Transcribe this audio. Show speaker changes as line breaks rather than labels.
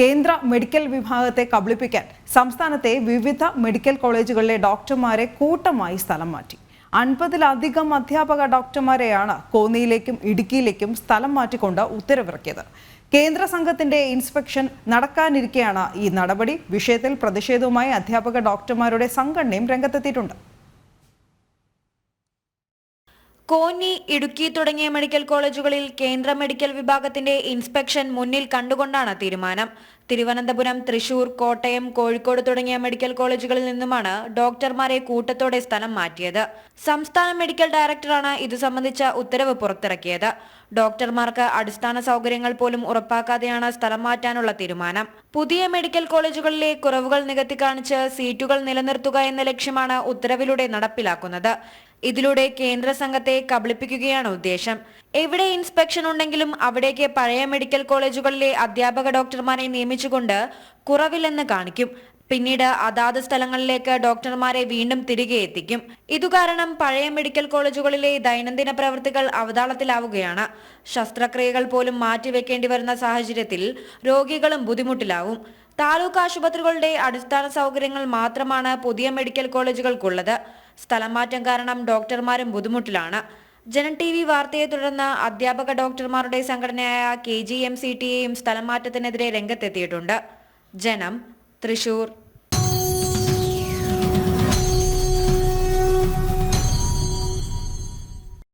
കേന്ദ്ര മെഡിക്കൽ വിഭാഗത്തെ കബളിപ്പിക്കാൻ സംസ്ഥാനത്തെ വിവിധ മെഡിക്കൽ കോളേജുകളിലെ ഡോക്ടർമാരെ കൂട്ടമായി സ്ഥലം മാറ്റി. അൻപതിലധികം അധ്യാപക ഡോക്ടർമാരെയാണ് കോന്നിയിലേക്കും ഇടുക്കിയിലേക്കും സ്ഥലം മാറ്റിക്കൊണ്ട് ഉത്തരവിറക്കിയത്. കേന്ദ്ര സംഘത്തിന്റെ ഇൻസ്പെക്ഷൻ നടക്കാനിരിക്കെയാണ് ഈ നടപടി. വിഷയത്തിൽ പ്രതിഷേധവുമായി അധ്യാപക ഡോക്ടർമാരുടെ സംഘടനയും രംഗത്തെത്തിയിട്ടുണ്ട്.
കോന്നി ഇടുക്കി തുടങ്ങിയ മെഡിക്കൽ കോളേജുകളിൽ കേന്ദ്ര മെഡിക്കൽ വിഭാഗത്തിന്റെ ഇൻസ്പെക്ഷൻ മുന്നിൽ കണ്ടുകൊണ്ടാണ് തീരുമാനം. തിരുവനന്തപുരം തൃശൂർ കോട്ടയം കോഴിക്കോട് തുടങ്ങിയ മെഡിക്കൽ കോളേജുകളിൽ നിന്നുമാണ് ഡോക്ടർമാരെ കൂട്ടത്തോടെ സ്ഥലം മാറ്റിയത്. സംസ്ഥാന മെഡിക്കൽ ഡയറക്ടറാണ് ഇത് സംബന്ധിച്ച ഉത്തരവ് പുറത്തിറക്കിയത്. ഡോക്ടർമാർക്ക് അടിസ്ഥാന സൗകര്യങ്ങൾ പോലും ഉറപ്പാക്കാതെയാണ് സ്ഥലം മാറ്റാനുള്ള തീരുമാനം. പുതിയ മെഡിക്കൽ കോളേജുകളിലെ കുറവുകൾ നികത്തി കാണിച്ച് സീറ്റുകൾ നിലനിർത്തുക എന്ന ലക്ഷ്യമാണ് ഉത്തരവിലൂടെ നടപ്പിലാക്കുന്നത്. ഇതിലൂടെ കേന്ദ്ര സംഘത്തെ കബളിപ്പിക്കുകയാണ് ഉദ്ദേശം. എവിടെ ഇൻസ്പെക്ഷൻ ഉണ്ടെങ്കിലും അവിടേക്ക് പഴയ മെഡിക്കൽ കോളേജുകളിലെ അധ്യാപക ഡോക്ടർമാരെ നിയമിച്ചുകൊണ്ട് കുറവില്ലെന്ന് കാണിക്കും. പിന്നീട് അതാത് സ്ഥലങ്ങളിലേക്ക് ഡോക്ടർമാരെ വീണ്ടും തിരികെ എത്തിക്കും. ഇതുകാരണം പഴയ മെഡിക്കൽ കോളേജുകളിലെ ദൈനംദിന പ്രവൃത്തികൾ അവതാളത്തിലാവുകയാണ്. ശസ്ത്രക്രിയകൾ പോലും മാറ്റിവെക്കേണ്ടി വരുന്ന സാഹചര്യത്തിൽ രോഗികളും ബുദ്ധിമുട്ടിലാവും. താലൂക്ക് ആശുപത്രികളുടെ അടിസ്ഥാന സൗകര്യങ്ങൾ മാത്രമാണ് പുതിയ മെഡിക്കൽ കോളേജുകൾക്കുള്ളത്. സ്ഥലം മാറ്റം കാരണം ഡോക്ടർമാരും ബുദ്ധിമുട്ടിലാണ്. ജനൻ ടി വി വാർത്തയെ തുടർന്ന് അധ്യാപക ഡോക്ടർമാരുടെ സംഘടനയായ K G M C T എയും സ്ഥലം മാറ്റത്തിനെതിരെ രംഗത്തെത്തിയിട്ടുണ്ട്. ജനം തൃശൂർ.